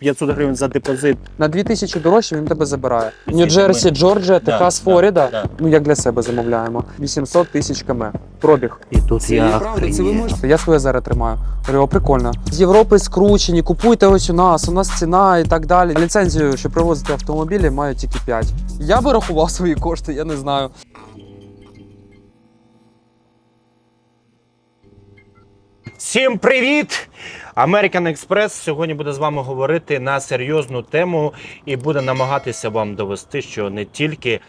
500 гривень за депозит. На 2000 дорожче він тебе забирає. Нью-Джерсі, Джорджія, Да, Техас, да, Флорида. да. Ну як для себе замовляємо. 800 тисяч км. Пробіг. І тут Це є правда, це ви можете. Я своє зараз тримаю. Говорю, о, прикольно. З Європи скручені, купуйте ось у нас, у нас ціна і так далі. Ліцензію, щоб привозити автомобілі, маю тільки 5. Я би рахував свої кошти, я не знаю. Всім привіт! American Express сьогодні буде з вами говорити на серйозну тему і буде намагатися вам довести, що не тільки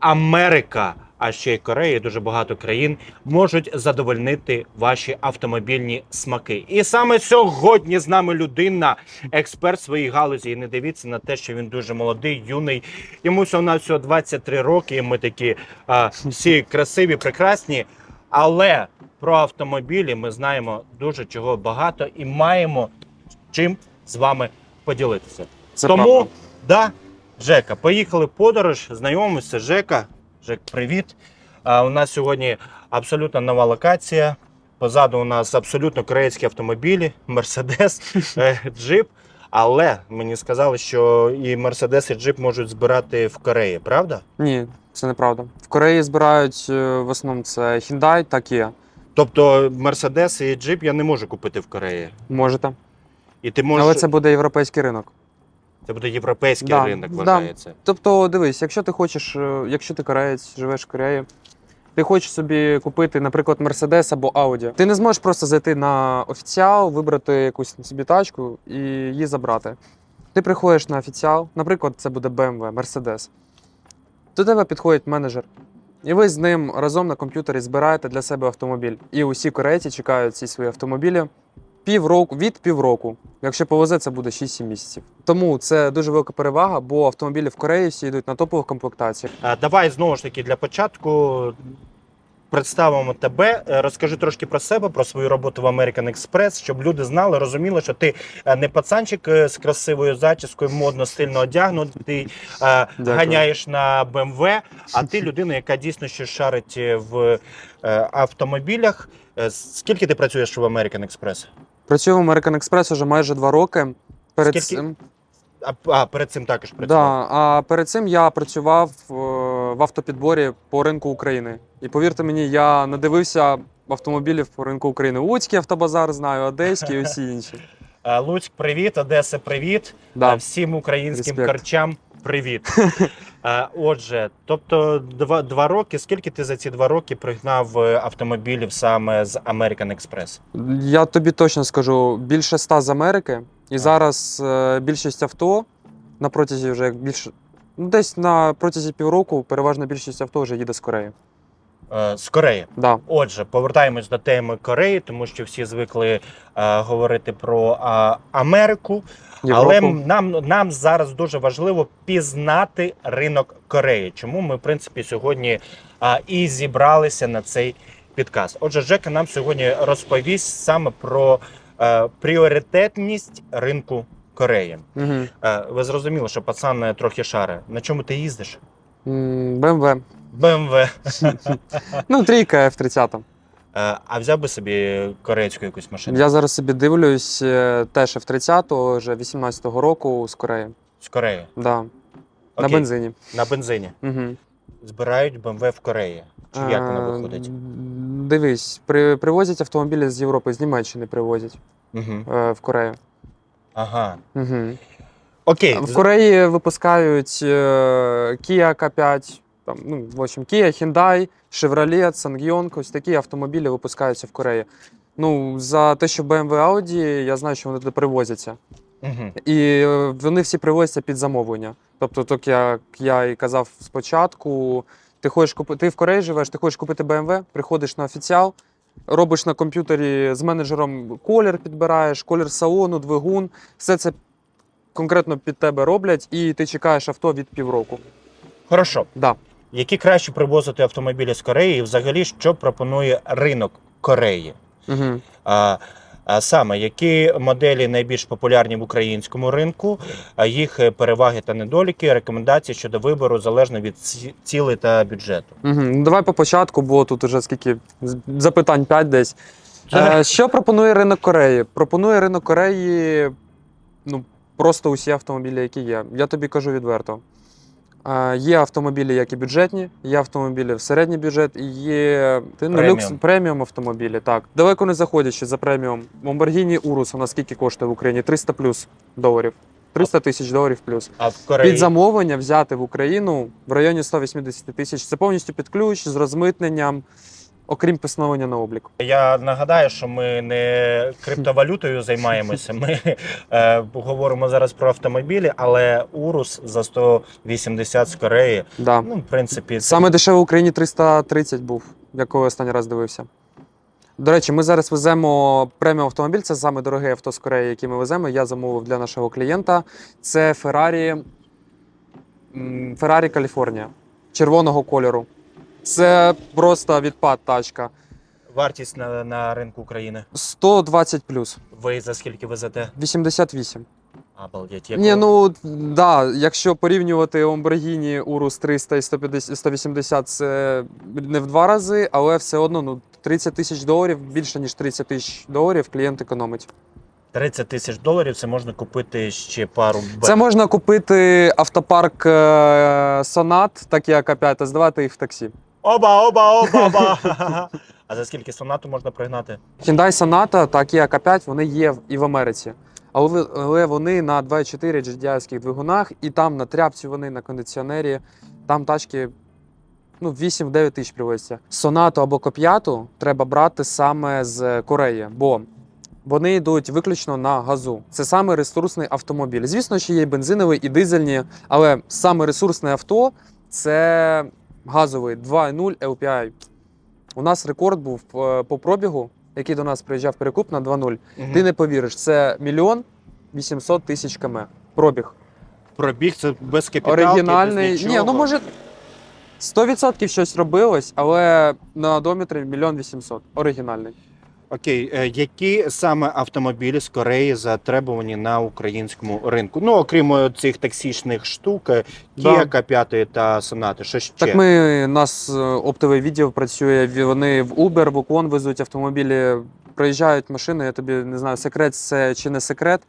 Америка, а ще й Корея, і дуже багато країн можуть задовольнити ваші автомобільні смаки. І саме сьогодні з нами людина, експерт своїй галузі. І не дивіться на те, що він дуже молодий, юний. Йому всього на всього 23 роки. І ми такі а, всі красиві, прекрасні. Але про автомобілі ми знаємо дуже чого багато і маємо чим з вами поділитися. Це Тому, правда. да, Жека, поїхали в подорож, знайомимося. Жека. Жек, привіт. А, у нас сьогодні абсолютно нова локація. Позаду у нас абсолютно корейські автомобілі, Мерседес, Джип. Але мені сказали, що і Мерседес, і Джип можуть збирати в Кореї, правда? Ні, це неправда. В Кореї збирають е, в основному це Hyundai та Kia. Тобто Мерседес і Джип я не можу купити в Кореї. Можете. І ти можеш. Але це буде європейський ринок. Це буде європейський Да, ринок, да. вважається. Тобто, дивись, якщо ти хочеш, е, якщо ти кореєць, живеш в Кореї, ти хочеш собі купити, наприклад, Mercedes або Audi, ти не зможеш просто зайти на офіціал, вибрати якусь собі тачку і її забрати. Ти приходиш на офіціал, наприклад, це буде BMW, Mercedes. До тебе підходить менеджер. І ви з ним разом на комп'ютері збираєте для себе автомобіль. І усі корейці чекають ці свої автомобілі півроку від півроку. Якщо повезе, це буде 6-7 місяців. Тому це дуже велика перевага, бо автомобілі в Кореї всі йдуть на топових комплектаціях. Давай знову ж таки для початку представимо тебе. Е, Розкажи трошки про себе, про свою роботу в American Express, щоб люди знали, розуміли, що ти е, не пацанчик е, з красивою зачіскою, модно стильно одягнутий, Дякую. ганяєш на BMW, а ти людина, яка дійсно ще шарить в автомобілях. Скільки ти працюєш в American Express? Працюю в American Express уже майже два роки. Перед Скільки цим, А, а перед цим також працював? да, а перед цим я працював е, в автопідборі по ринку України. І повірте мені, я надивився автомобілів по ринку України. Луцький автобазар знаю, Одеський і усі інші. Луцьк, привіт, Одеса, привіт. Да. Всім українським Респект. карчам привіт. Отже, тобто два, два роки. Скільки ти за ці два роки пригнав е, автомобілів саме з American Express? Я тобі точно скажу, більше ста з Америки, і зараз е, більшість авто на протязі вже більше. Ну, десь на протязі півроку переважна більшість авто вже їде з Кореї. Е, З Кореї. Да. Отже, повертаємось до теми Кореї, тому що всі звикли е, говорити про е, Америку. Але нам, нам зараз дуже важливо пізнати ринок Кореї. Чому ми, в принципі, сьогодні а, і зібралися на цей підказ. Отже, Жека нам сьогодні розповість саме про е, пріоритетність ринку Кореї. Угу. Е, ви зрозуміли, що пацан трохи шаре. На чому ти їздиш? BMW. BMW. Ну, трійка F30. Е, а взяв би собі корейську якусь машину Я зараз собі дивлюсь е, теж F30 вже 18-го року з Кореї. з Кореї. Да. На бензині. на бензині. Угу. Збирають BMW в Кореї. Чи як воно виходить? Дивись, при, привозять автомобілі з Європи, з Німеччини привозять Угу. е, в Корею. Ага. Угу. Окей. В Кореї випускають е, Kia K5, там, ну, в общем, Kia, Hyundai, Chevrolet, Sangyong, ось такі автомобілі випускаються в Кореї. Ну, за те, що BMW Audi, я знаю, що вони туди привозяться. Угу. І е, вони всі привозяться під замовлення. Тобто, так як я і казав спочатку, ти хочеш купити, ти в Кореї живеш, ти хочеш купити BMW, приходиш на офіціал, робиш на комп'ютері з менеджером колір, підбираєш, колір салону, двигун, все це конкретно під тебе роблять, і ти чекаєш авто від півроку. Хорошо. Да. Які краще привозити автомобілі з Кореї, і взагалі, що пропонує ринок Кореї? Угу. А, а саме, які моделі найбільш популярні в українському ринку, а їх переваги та недоліки, рекомендації щодо вибору залежно від цілей та бюджету. Угу. Ну, давай по початку, бо тут уже скільки запитань 5 десь. Е, що пропонує ринок Кореї? Пропонує ринок Кореї ну, просто усі автомобілі, які є. Я тобі кажу відверто. Є автомобілі, як і бюджетні, є автомобілі в середній бюджет, і є ну, люкс Преміум. преміум автомобілі. Так. Далеко не заходячи за преміум. Lamborghini Urus у нас скільки коштує в Україні? 300 плюс доларів. 300 тисяч доларів плюс. А в Кореї Під замовлення взяти в Україну в районі 180 тисяч. Це повністю під ключ з розмитненням, окрім постановлення на облік. я нагадаю, що ми не криптовалютою займаємося. Ми е, говоримо зараз про автомобілі, але Урус за 180 з Кореї. Да. Ну, в принципі, це Саме дешево в Україні 330 був, я останній раз дивився. До речі, ми зараз веземо преміум автомобіль. Це саме дорогий авто з Кореї, який ми веземо. Я замовив для нашого клієнта. Це Ferrari, Ferrari Каліфорнія червоного кольору. Це просто відпад тачка. вартість на, на ринку України. 120 плюс, Ви за скільки везете? 88. Обалдеть. Ні, ну да, якщо порівнювати Lamborghini Urus 300 і 150, 180, це не в два рази, але все одно ну, 30 тисяч доларів, більше ніж 30 тисяч доларів клієнт економить. 30 тисяч доларів це можна купити ще пару Б. Це можна купити автопарк е, Sonat, так як А5, здавати їх в таксі. Оба, оба, оба, оба. А за скільки сонату можна пригнати? Hyundai Sonata та Kia K5 вони є і в Америці. Але, але вони на 2.4 GDI-ських двигунах, і там на тряпці вони на кондиціонері. Там тачки ну, 8-9 тисяч привозяться. Сонату або Коп'яту треба брати саме з Кореї, бо вони йдуть виключно на газу. Це саме ресурсний автомобіль. Звісно, що є і бензиновий, і дизельні, але саме ресурсне авто це газовий 2.0 LPI. У нас рекорд був е, по пробігу, який до нас приїжджав перекуп на 2.0. Ти не повіриш, це мільйон 800 тисяч км. Пробіг. Пробіг це без капіталки, Оригінальний. без Ні, ну може 100% щось робилось, але на одометрі мільйон 800. Оригінальний. Окей, е, які саме автомобілі з Кореї затребувані на українському ринку? Ну, окрім е, цих таксічних штук, е, Kia K5 та Sonata, що ще? Так ми у нас е, оптовий відділ працює. Вони в Uber, в Uклон везуть автомобілі. Приїжджають машини, я тобі не знаю, секрет це чи не секрет.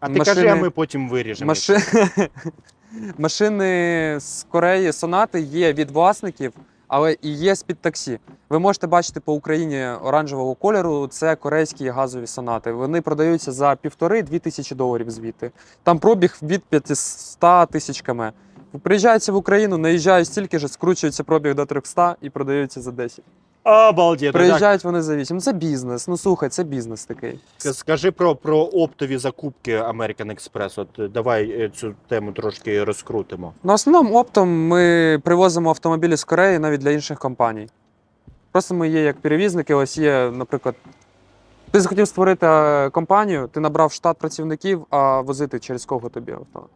а ти машини- кажи, а ми потім виріжемо. Маши... Машини з Кореї сонати є від власників, але і є з-під таксі. Ви можете бачити по Україні оранжевого кольору. Це корейські газові сонати. Вони продаються за півтори-дві тисячі доларів звідти. Там пробіг від 500 тисяч км. Приїжджаються в Україну, наїжджають стільки ж, скручується пробіг до 300 і продаються за 10. Обалдеть. Приїжджають вони за 8. Ну це бізнес. Ну слухай, це бізнес такий. Скажи про, про оптові закупки American Express. От е, давай е, цю тему трошки розкрутимо. На основному оптом ми привозимо автомобілі з Кореї навіть для інших компаній. Просто ми є як перевізники. Ось є, наприклад, ти захотів створити е, компанію, ти набрав штат працівників, а возити через кого тобі авто.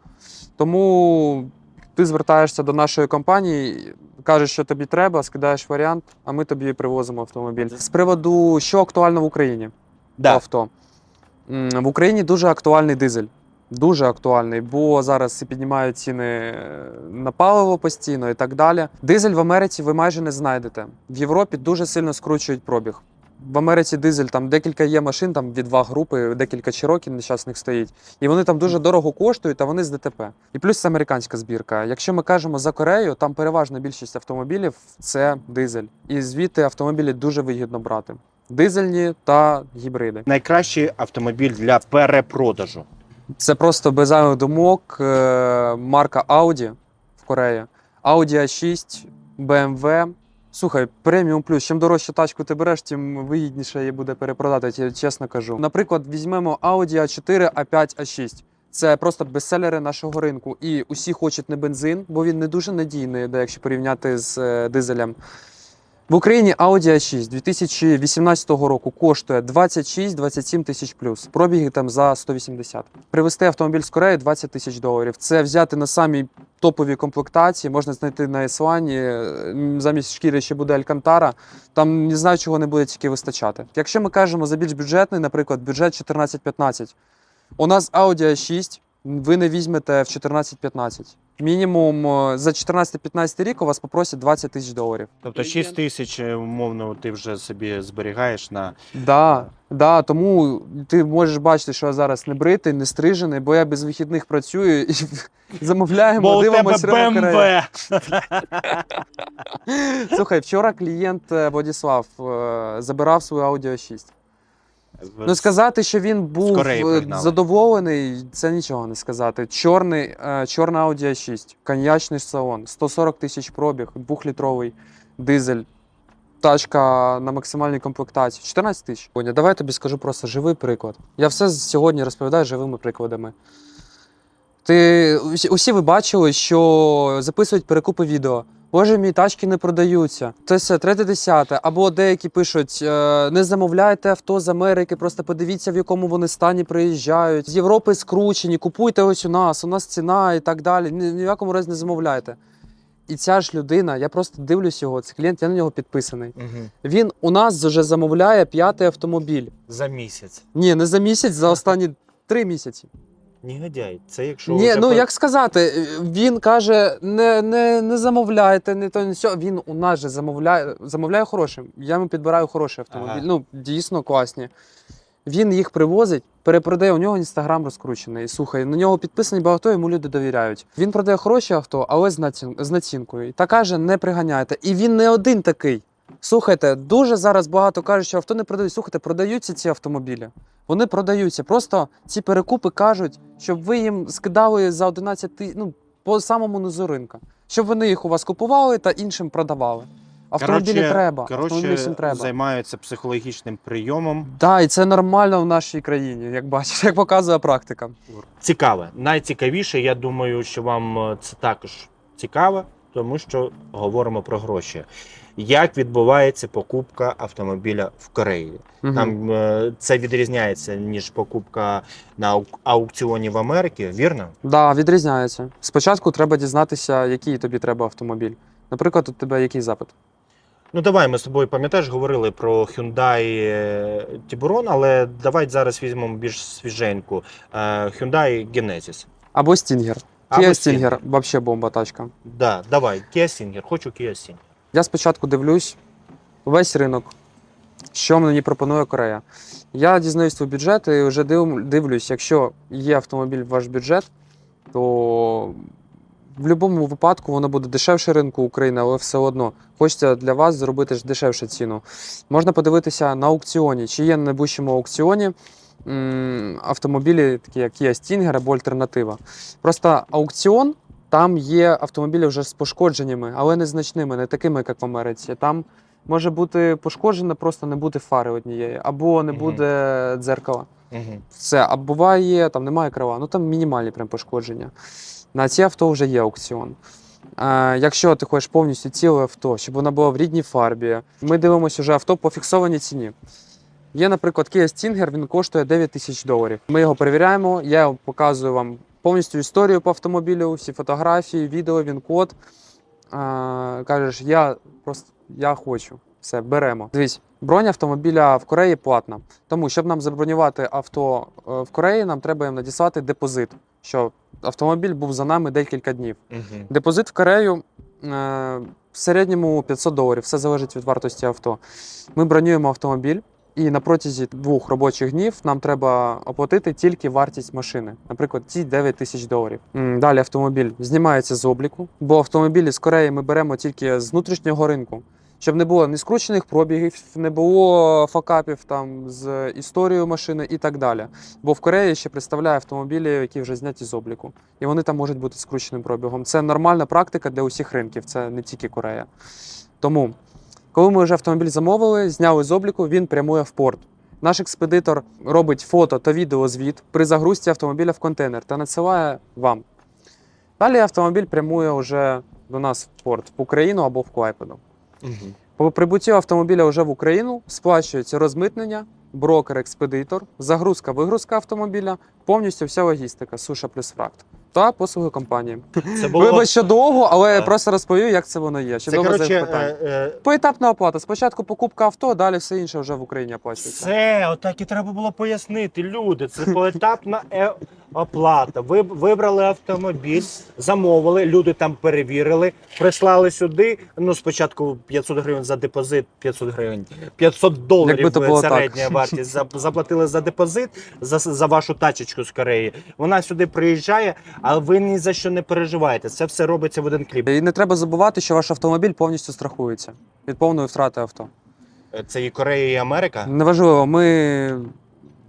Тому ти звертаєшся до нашої компанії, кажеш, що тобі треба, скидаєш варіант, а ми тобі привозимо автомобіль. З приводу, що актуально в Україні Да. авто. В Україні дуже актуальний дизель. Дуже актуальний, бо зараз і піднімають ціни е, на паливо постійно і так далі. Дизель в Америці ви майже не знайдете. В Європі дуже сильно скручують пробіг. В Америці дизель там декілька є машин, там від два групи, декілька чироків нещасних стоїть. І вони там дуже дорого коштують, а вони з ДТП. І плюс це американська збірка. Якщо ми кажемо за Корею, там переважна більшість автомобілів це дизель. І звідти автомобілі дуже вигідно брати. Дизельні та гібриди. Найкращий автомобіль для перепродажу. Це просто без зайвих думок. е, Марка Audi в Кореї. Audi A6, BMW. Слухай, преміум плюс. Чим дорожчу тачку ти береш, тим вигідніше її буде перепродати, я чесно кажу. Наприклад, візьмемо Audi A4, A5, A6. Це просто бестселери нашого ринку. І усі хочуть не бензин, бо він не дуже надійний, де якщо порівняти з е, дизелем. В Україні Audi A6 2018 року коштує 26-27 тисяч плюс. Пробіги там за 180. Привезти автомобіль з Кореї 20 тисяч доларів. Це взяти на самій топовій комплектації, можна знайти на Еслані. м, Замість шкіри ще буде Алькантара. Там не знаю, чого не буде тільки вистачати. Якщо ми кажемо за більш бюджетний, наприклад, бюджет 14-15, у нас Audi A6 ви не візьмете в 14-15. Мінімум е, за 14-15 рік у вас попросять 20 тисяч доларів. Тобто 6 тисяч, е, умовно, ти вже собі зберігаєш на Да, да, тому ти можеш бачити, що я зараз не бритий, не стрижений, бо я без вихідних працюю і замовляємо, Бо дивимося БМВ! Слухай, вчора клієнт е, Владислав забирав свою Audi 6. Ну сказати, що він був е, пригнали. задоволений, це нічого не сказати. Чорний, е, чорна Audi a 6, коньячний салон, 140 тисяч пробіг, двохлітровий дизель. Тачка на максимальній комплектації. 14 тисяч. Оня, давай я тобі скажу просто живий приклад. Я все сьогодні розповідаю живими прикладами. Ти усі ви бачили, що записують перекупи відео. Боже мій, тачки не продаються. Це все, третє десяте. Або деякі пишуть: е, не замовляйте авто з Америки, просто подивіться, в якому вони стані приїжджають. З Європи скручені, купуйте ось у нас, у нас ціна і так далі. Ні, ні в якому разі не замовляйте. І ця ж людина, я просто дивлюсь його, це клієнт, я на нього підписаний. Мгм. Він у нас вже замовляє п'ятий автомобіль. За місяць. Ні, не за місяць, за останні три місяці. Негодяй. Це якщо Ні, ну як сказати, він каже: не, не, не замовляйте, не то не сьо. Він у нас же замовляє, замовляє хорошим. Я йому підбираю хороший автомобіль. Ага. Ну, дійсно класні. Він їх привозить, перепродає, у нього інстаграм розкручений. Слухай, на нього підписані багато, йому люди довіряють. Він продає хороші авто, але з націнкою. Та каже, не приганяйте. І він не один такий. Слухайте, дуже зараз багато кажуть, що авто не продають. Слухайте, продаються ці автомобілі. Вони продаються. Просто ці перекупи кажуть, щоб ви їм скидали за 11 тисяч, ну, по самому низу ринка. Щоб вони їх у вас купували та іншим продавали. Автомобілі Коротше- треба. Автомобілі Коротше, всім треба. займаються психологічним прийомом. Так, і це нормально в нашій країні, як бачиш, як показує практика. Цікаве. Найцікавіше, я думаю, що вам е, це також цікаве, тому що говоримо про гроші. Як відбувається покупка автомобіля в Кореї? Мгм. Там е, це відрізняється ніж покупка на аукціоні в Америці, вірно? Да, відрізняється. Спочатку треба дізнатися, який тобі треба автомобіль. Наприклад, у тебе який запит? Ну давай ми з тобою пам'ятаєш, говорили про Hyundai е, Tiburon, але давай зараз візьмемо більш свіженьку е, Hyundai Genesis. Або Стінгер. Або Kia Stinger. Stinger, взагалі бомба тачка. Да, давай, Kia Stinger, хочу Kia Stinger. Я спочатку дивлюсь весь ринок, що мені пропонує Корея. Я дізнаюсь твій бюджет і вже дивлюсь, якщо є автомобіль в ваш бюджет, то в будь-якому випадку воно буде дешевше ринку України, але все одно хочеться для вас зробити ж дешевше ціну. Можна подивитися на аукціоні, чи є на найближчому аукціоні автомобілі, такі як Kia Stinger або альтернатива. Просто аукціон там є автомобілі вже з пошкодженнями, але незначними, не такими, як в Америці. Там може бути пошкоджена, просто не бути фари однієї, або не буде дзеркала. Все, а буває, там немає крила, ну там мінімальні прям пошкодження. На ці авто вже є аукціон. Е, якщо ти хочеш повністю ціле авто, щоб воно було в рідній фарбі, ми дивимося вже авто по фіксованій ціні. Є, наприклад, Kia Stinger, він коштує 9 тисяч доларів. Ми його перевіряємо, я показую вам повністю історію по автомобілю, всі фотографії, відео, він код. Е, кажеш, я просто я хочу. Все, беремо. Дивись, бронь автомобіля в Кореї платна. Тому, щоб нам забронювати авто е, в Кореї, нам треба їм надіслати депозит, що автомобіль був за нами декілька днів. Угу. Депозит в Корею е, в середньому 500 доларів, все залежить від вартості авто. Ми бронюємо автомобіль, і на протязі двох робочих днів нам треба оплатити тільки вартість машини, наприклад, ті 9 тисяч доларів. Далі автомобіль знімається з обліку, бо автомобілі з Кореї ми беремо тільки з внутрішнього ринку. Щоб не було ні скручених пробігів, не було факапів там з історією машини і так далі. Бо в Кореї ще представляє автомобілі, які вже зняті з обліку і вони там можуть бути скрученим пробігом. Це нормальна практика для усіх ринків, це не тільки Корея. Тому, коли ми вже автомобіль замовили, зняли з обліку, він прямує в порт. Наш експедитор робить фото та відеозвіт при загрузці автомобіля в контейнер та надсилає вам. Далі автомобіль прямує вже до нас в порт в Україну або в Клайпеду. Угу. По прибуттю автомобіля вже в Україну сплачується розмитнення, брокер-експедитор, загрузка-вигрузка автомобіля, повністю вся логістика, суша плюс фракт та послуги компанії. Це було Вибач, що довго, але я просто розповів, як це воно є. Щоб це, добре коротше, запитання. е, е, Поетапна оплата. Спочатку покупка авто, далі все інше вже в Україні оплачується. Все, отак і треба було пояснити, люди. Це поетапна е, оплата. Ви вибрали автомобіль, замовили, люди там перевірили, прислали сюди. Ну, спочатку 500 гривень за депозит, 500 гривень, 500 доларів Якби то було середня вартість. За- Заплатили за депозит за, за вашу тачечку з Кореї. Вона сюди приїжджає, але ви ні за що не переживаєте. Це все робиться в один кліп. І не треба забувати, що ваш автомобіль повністю страхується від повної втрати авто. Це і Корея, і Америка. Неважливо, ми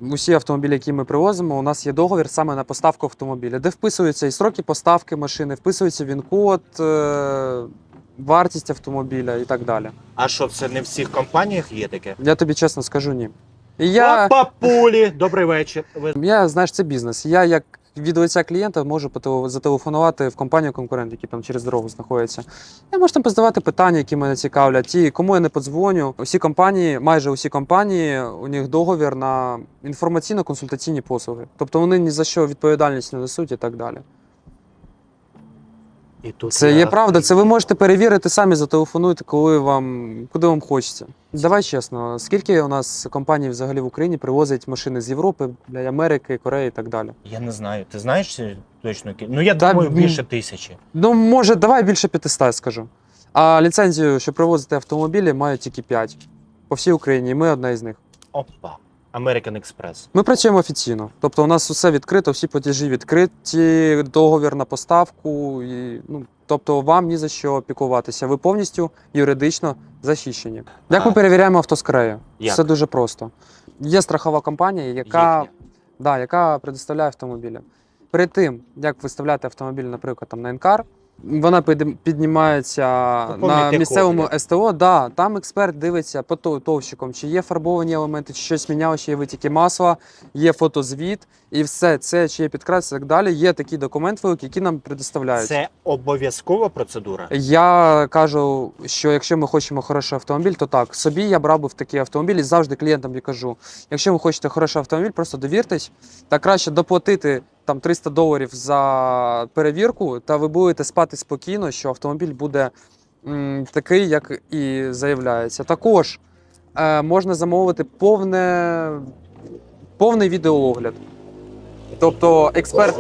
усі автомобілі, які ми привозимо, у нас є договір саме на поставку автомобіля, де вписуються і сроки поставки машини, вписується він-код, е, вартість автомобіля і так далі. А що це не в всіх компаніях є таке? Я тобі чесно скажу ні. Я, О, папулі, добрий вечір. Ви я знаєш, це бізнес. Я як від лиця клієнта можу зателефонувати в компанію конкурент, які там через дорогу знаходяться. Я можу там позадавати питання, які мене цікавлять. Ті, кому я не подзвоню. Усі компанії, майже усі компанії, у них договір на інформаційно-консультаційні послуги. Тобто вони ні за що відповідальність не несуть і так далі. І тут Це я- є правда. Це ви можете перевірити самі, зателефонуйте, коли вам куди вам хочеться. Давай чесно, скільки у нас компаній взагалі в Україні привозять машини з Європи, для Америки, Кореї і так далі. Я не знаю. Ти знаєш точно? Ну я Та, думаю, м. більше тисячі. Ну, може, давай більше 500 скажу. А ліцензію, щоб привозити автомобілі, мають тільки 5 по всій Україні, і ми одна із них. Опа. American Express. Ми працюємо офіційно. Тобто у нас усе відкрито, всі платежі відкриті, договір на поставку. І, ну, тобто вам ні за що пікуватися. Ви повністю юридично захищені. Як ми перевіряємо авто з? Як? Все дуже просто. Є страхова компанія, яка, Їхня. да, яка предоставляє автомобілі. Перед тим, як виставляти автомобіль, наприклад, там на Енкар, вона піднімається на місцевому код, СТО. Да, там експерт дивиться по товщиком, чи є фарбовані елементи, чи щось міняло, чи є витіки масла, є фотозвіт, і все це, чи є підкрас і так далі. Є такий документ великий, який нам предоставляють. Це обов'язкова процедура. Я кажу, що якщо ми хочемо хороший автомобіль, то так. Собі я брав би в такий автомобіль і завжди клієнтам я кажу: якщо ви хочете хороший автомобіль, просто довіртесь, та краще доплатити там 300 доларів за перевірку, та ви будете спати спокійно, що автомобіль буде м, такий, як і заявляється. Також е, можна замовити повне, повний відеоогляд. Тобто експерт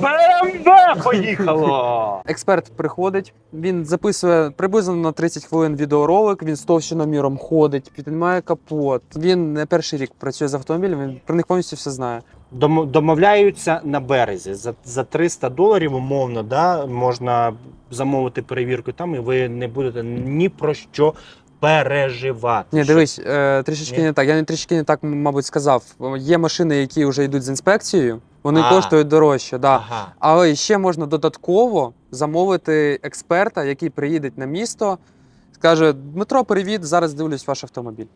БМВ поїхало! Експерт приходить, він записує приблизно на 30 хвилин відеоролик, він з товщиноміром ходить, піднімає капот. Він не перший рік працює з автомобілем, він про них повністю все знає. Дом- Домовляються на березі за, за 300 доларів, умовно, да, можна замовити перевірку там, і ви не будете ні про що переживати. Ні, дивись, е, трішечки Ні? не так. Я не трішки не так, мабуть, сказав. Є машини, які вже йдуть з інспекцією, вони А. коштують дорожче. Да. Ага. Але ще можна додатково замовити експерта, який приїде на місто, скаже: Дмитро, привіт, зараз дивлюсь ваш автомобіль.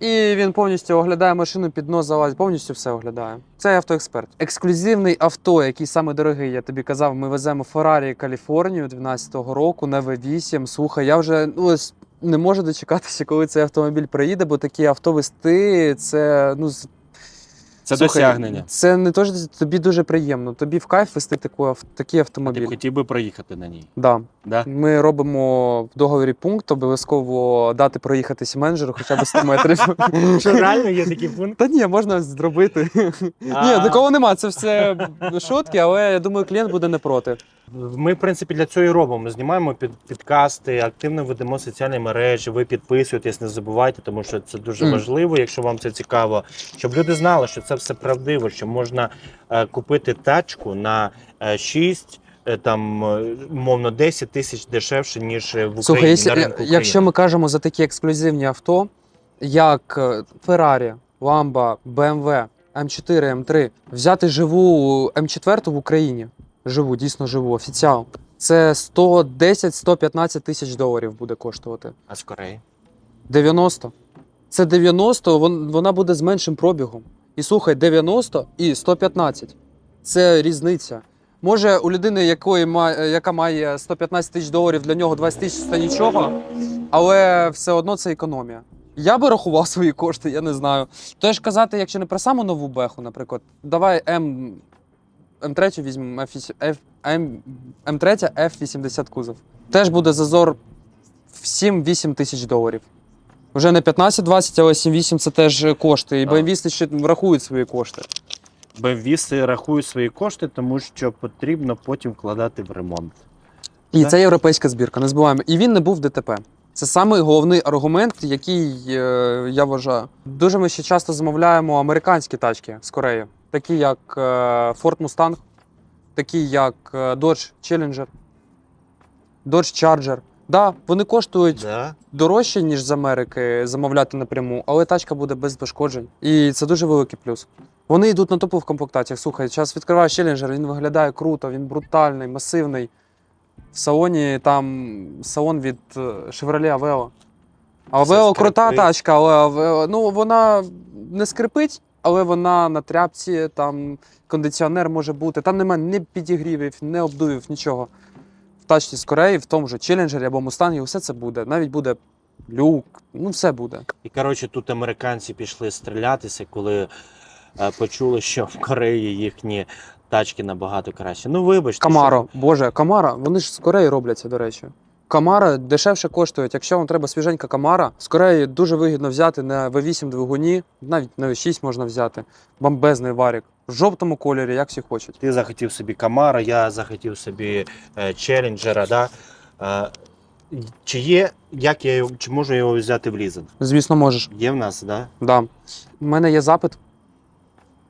І він повністю оглядає машину, під нос залазить, повністю все оглядає. Це автоексперт. Ексклюзивний авто, який саме дорогий, я тобі казав, ми веземо Феррарі Каліфорнію 12-го року на V8. Слухай, я вже ну, ось не можу дочекатися, коли цей автомобіль приїде, бо такі авто вести це ну Це слухай, досягнення. Це не то, що тобі дуже приємно. Тобі в кайф вести таку, такий Ти автомобіль. б хотів би проїхати на ній. Да. Да? Ми робимо в договорі пункт, обов'язково дати проїхатися менеджеру хоча б 100 метрів. Що реально є такий пункт? Та ні, можна зробити. Ні, такого нема. Це все шутки, але я думаю, клієнт буде не проти. Ми, в принципі, для цього і робимо. Ми знімаємо під, підкасти, активно ведемо соціальні мережі. Ви підписуєтесь, не забувайте, тому що це дуже Мгм. важливо, якщо вам це цікаво, щоб люди знали, що це все правдиво, що можна е, купити тачку на е, 6, е, там, е, мовно, 10 тисяч дешевше, ніж е, в Україні Слухай, якщо, на ринку України. якщо ми кажемо за такі ексклюзивні авто, як е, Ferrari, Lambo, BMW, M4, M3, взяти живу М4 в Україні, живу, дійсно живу, офіціал, це 110-115 тисяч доларів буде коштувати. А з Кореї? 90. Це 90, вон- вона буде з меншим пробігом. І слухай, 90 і 115. Це різниця. Може, у людини, якої має, яка має 115 тисяч доларів, для нього 20 тисяч це нічого, але все одно це економія. Я би рахував свої кошти, я не знаю. Тож казати, якщо не про саму нову беху, наприклад, давай М, М3 візьмемо F, F, М, М3 F80 кузов. Теж буде зазор в 7-8 тисяч доларів. Вже не 15-20, але 7-8 це теж кошти. І. BMW ще врахують свої кошти. Бемвіси рахують свої кошти, тому що потрібно потім вкладати в ремонт. І це європейська збірка, не забуваємо. І він не був в ДТП. Це самий головний аргумент, який е, я вважаю. Дуже ми ще часто замовляємо американські тачки з Кореї, такі як е, Ford Mustang, такі як е, Dodge Challenger, Dodge Charger. Да, вони коштують Да? дорожче, ніж з Америки замовляти напряму, але тачка буде без пошкоджень. І це дуже великий плюс. Вони йдуть на топових комплектаціях. Слухай, зараз відкриваєш Challenger, він виглядає круто, він брутальний, масивний. В салоні там салон від е, Chevrolet Aveo. Aveo крута скрипить. тачка, але Aveo, ну, вона не скрипить, але вона на тряпці, там кондиціонер може бути. Там немає ні підігрівів, ні обдувів, нічого. В тачці з Кореї, в тому же Challenger або Mustang, все це буде. Навіть буде люк, ну все буде. І коротше, тут американці пішли стрілятися, коли е, почули, що в Кореї їхні тачки набагато краще. Ну, вибачте. Камаро, боже, Камара, вони ж з Кореї робляться, до речі. Камара дешевше коштують. Якщо вам треба свіженька Камара, з Кореї дуже вигідно взяти на V8 двигуні, навіть на V6 можна взяти. Бомбезний варік. В жовтому кольорі, як всі хочуть. Ти захотів собі Камара, я захотів собі е, Челленджера. Да? Е, чи є, як я його, чи можу його взяти в лізинг? Звісно, можеш. Є в нас, да? Да. У мене є запит.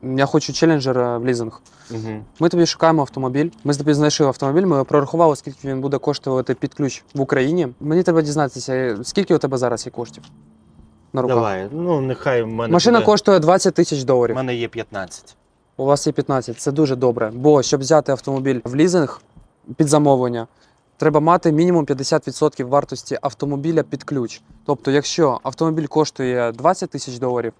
Я хочу челенджер е, в лізинг. Угу. Ми тобі шукаємо автомобіль. Ми тобі знайшли автомобіль. Ми прорахували, скільки він буде коштувати під ключ в Україні. Мені треба дізнатися, скільки у тебе зараз є коштів на руках. Давай, ну нехай в мене Машина буде... коштує 20 тисяч У доларів. мене є 15. У вас є 15. Це дуже добре. Бо щоб взяти автомобіль в лізинг під замовлення, треба мати мінімум 50% вартості автомобіля під ключ. Тобто, якщо автомобіль коштує 20 тисяч доларів,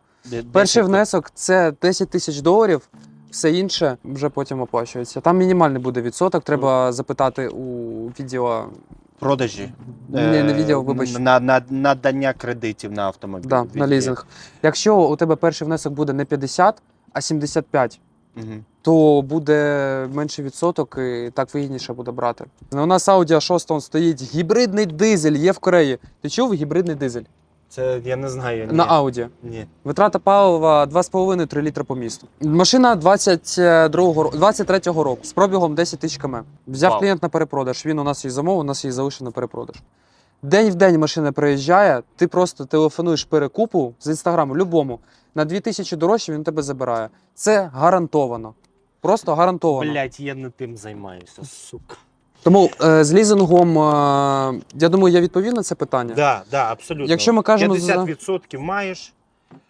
перший внесок це 10 тисяч доларів. Все інше вже потім оплачується. Там мінімальний буде відсоток. Треба запитати у відділа Продажі. Не, не відділ, вибач. На, на, надання кредитів на автомобіль. да, на лізинг. Якщо у тебе перший внесок буде не 50, а 75, Мгм. то буде менший відсоток і так вигідніше буде брати. У нас Audi A6 он стоїть гібридний дизель, є в Кореї. Ти чув гібридний дизель? Це я не знаю. Ні. На Audi. Ні. Витрата палива 2,5-3 літри по місту. Машина 22 ро- 23-го року з пробігом 10 тисяч км. Взяв Вау. клієнт на перепродаж. Він у нас її замовив, у нас її залишив на перепродаж. День в день машина приїжджає, ти просто телефонуєш перекупу з інстаграму, любому, на 2000 дорожче він тебе забирає. Це гарантовано. Просто гарантовано. Блять, я не тим займаюся, сука. Тому е, з лізингом, е, я думаю, я відповів на це питання. Да, да, абсолютно. Якщо ми кажемо за- 50% маєш,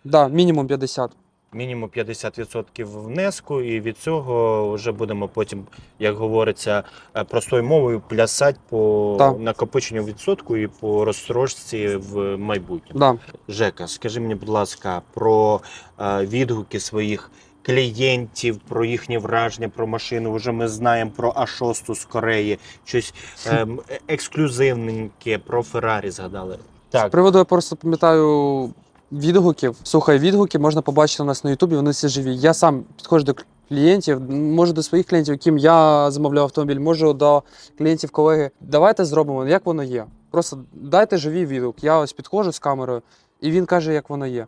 Да, мінімум 50. мінімум 50% внеску, і від цього вже будемо потім, як говориться, е, простою мовою плясати по Так. накопиченню відсотку і по розстрочці в майбутньому. Да. Жека, скажи мені, будь ласка, про е, відгуки своїх клієнтів, про їхні враження про машину. Вже ми знаємо про А6 з Кореї, щось ем, ексклюзивненьке про Феррарі згадали. З Так, приводу я просто пам'ятаю відгуків. Слухай, відгуки можна побачити у нас на Ютубі, вони всі живі. Я сам підходжу до клієнтів, можу до своїх клієнтів, яким я замовляв автомобіль, можу до клієнтів колеги. Давайте зробимо, як воно є. Просто дайте живий відгук. Я ось підходжу з камерою, і він каже, як воно є.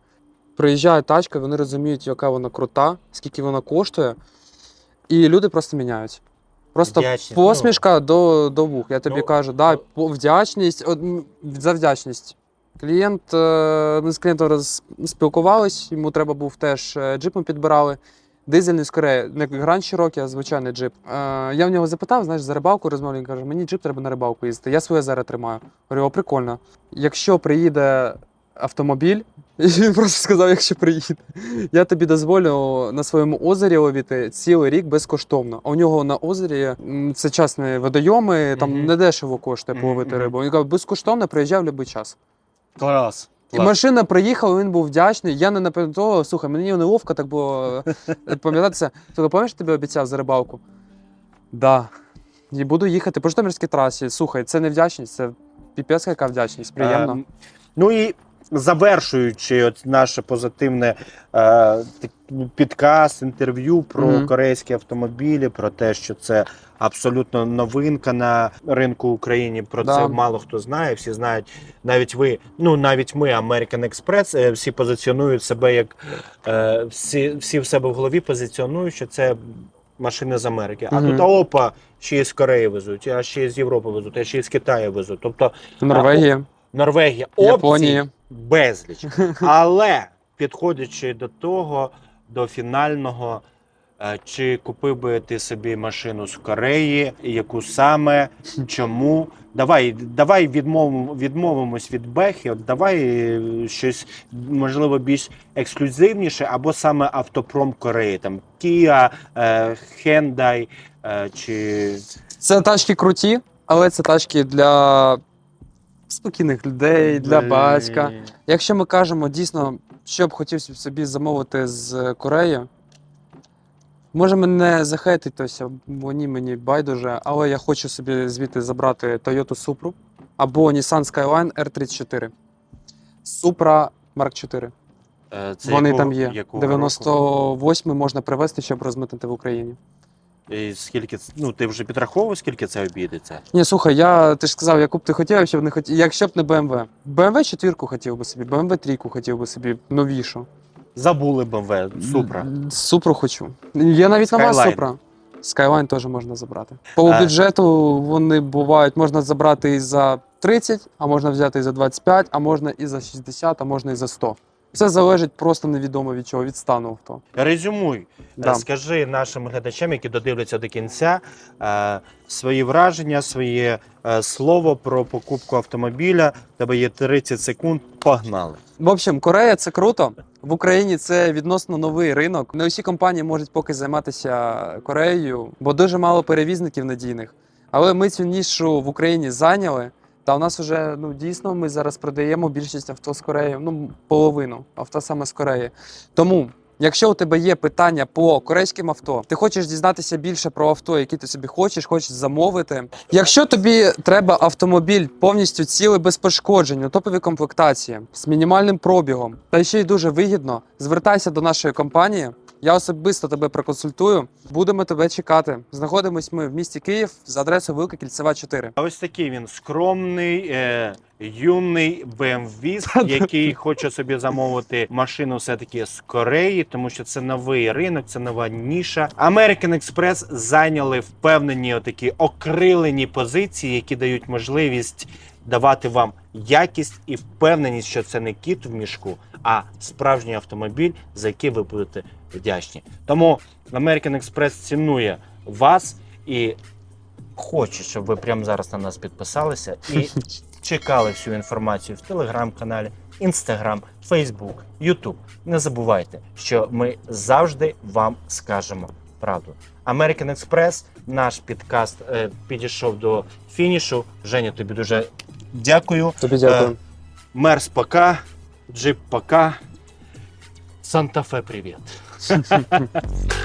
Приїжджає тачка, вони розуміють, яка вона крута, скільки вона коштує, і люди просто міняються. Просто Вдячні. посмішка до, до вух. Я тобі Ну, кажу, да, ну. вдячність, от, за вдячність. Клієнт, е, ми з клієнтом спілкувались, йому треба був теж е, джип ми підбирали. Дизельний з Кореї, не Grand Cherokee, а звичайний джип. Е, я в нього запитав, знаєш, за рибалку розмовляв, він каже, мені джип треба на рибалку їздити. Я своє зараз тримаю. Говорю, о, прикольно. Якщо приїде автомобіль, і він просто сказав, якщо приїде, я тобі дозволю на своєму озері ловити цілий рік безкоштовно. А у нього на озері це частні водойоми, там Мгм. недешево коштує Мгм, половити мгм. рибу. Він каже, безкоштовно приїжджай в будь-який час. клас. І клас. машина приїхала, він був вдячний. Я не напевно того, слухай, мені неловко так було е, пам'ятатися. Слухай, пам'ятаєш, я тобі обіцяв за рибалку? Да. І буду їхати по Житомирській трасі. Слухай, це не вдячність, це піпецька яка вдячність. Приємно. Ем, ну і завершуючи от наше позитивне е, підкаст, інтерв'ю про Мгм. корейські автомобілі, про те, що це абсолютно новинка на ринку України. Про Да. це мало хто знає. Всі знають, навіть ви, ну навіть ми, American Express, е, всі позиціонують себе як е, всі, всі в себе в голові позиціонують, що це машини з Америки. А Мгм. тут а, опа, ще й з Кореї везуть, а ще й з Європи везуть, а ще й з Китаю везуть. Тобто Норвегія, Норвегія, опцій Японія. безліч. Але підходячи до того, до фінального, е, чи купив би ти собі машину з Кореї, яку саме, чому? Давай, давай відмовимо, відмовимось від Бехи, от давай е, щось можливо більш ексклюзивніше, або саме автопром Кореї, там Kia, Hyundai, е, чи Це тачки круті, але це тачки для спокійних людей, для батька. Якщо ми кажемо дійсно, що б хотів собі замовити з Кореї, може мене захейтить хтось, або ні, мені байдуже, але я хочу собі звідти забрати Toyota Supra або Nissan Skyline R34. Supra Mark 4. Е, це Вони якого- там є. якого року? 98 можна привезти, щоб розмитнити в Україні. І скільки це- ну ти вже підраховував, скільки це обійдеться? Ні, слухай, я ти ж сказав, яку б ти хотів, якщо б не хотів, якщо б не BMW. BMW 4 хотів би собі, BMW 3 хотів би собі новішу. Забули BMW, Супра. Супру хочу. Є навіть нова Skyline. Супра. Skyline теж можна забрати. По А- бюджету вони бувають, можна забрати і за 30, а можна взяти і за 25, а можна і за 60, а можна і за 100. Це залежить просто невідомо від чого, від стану авто. Резюмуй, Да. Е, скажи нашим глядачам, які додивляться до кінця, е, свої враження, своє е, слово про покупку автомобіля. У Тебе є 30 секунд. Погнали. В общем, Корея це круто. В Україні це відносно новий ринок. Не усі компанії можуть поки займатися Кореєю, бо дуже мало перевізників надійних. Але ми цю нішу в Україні зайняли. Та у нас вже ну дійсно ми зараз продаємо більшість авто з Кореї, ну половину авто саме з Кореї. Тому, якщо у тебе є питання по корейським авто, ти хочеш дізнатися більше про авто, які ти собі хочеш, хочеш замовити. Якщо тобі треба автомобіль повністю цілий без пошкоджень, у топовій комплектації з мінімальним пробігом, та ще й дуже вигідно, звертайся до нашої компанії. Я особисто тебе проконсультую. Будемо тебе чекати. Знаходимось ми в місті Київ за адресою Вилка Кільцева 4. А ось такий він скромний, е, юний BMW, який хоче собі замовити машину все-таки з Кореї, тому що це новий ринок, це нова ніша. American Express зайняли впевнені отакі окрилені позиції, які дають можливість давати вам якість і впевненість, що це не кіт в мішку, а справжній автомобіль, за який ви будете вдячні. Тому American Express цінує вас і хоче, щоб ви прямо зараз на нас підписалися і чекали всю інформацію в телеграм-каналі, інстаграм, фейсбук, ютуб. Не забувайте, що ми завжди вам скажемо правду. American Express, наш підкаст е, підійшов до фінішу. Женя, тобі дуже дякую. Тобі дякую. Е, Мерс пока, джип пока. Санта-Фе, привіт.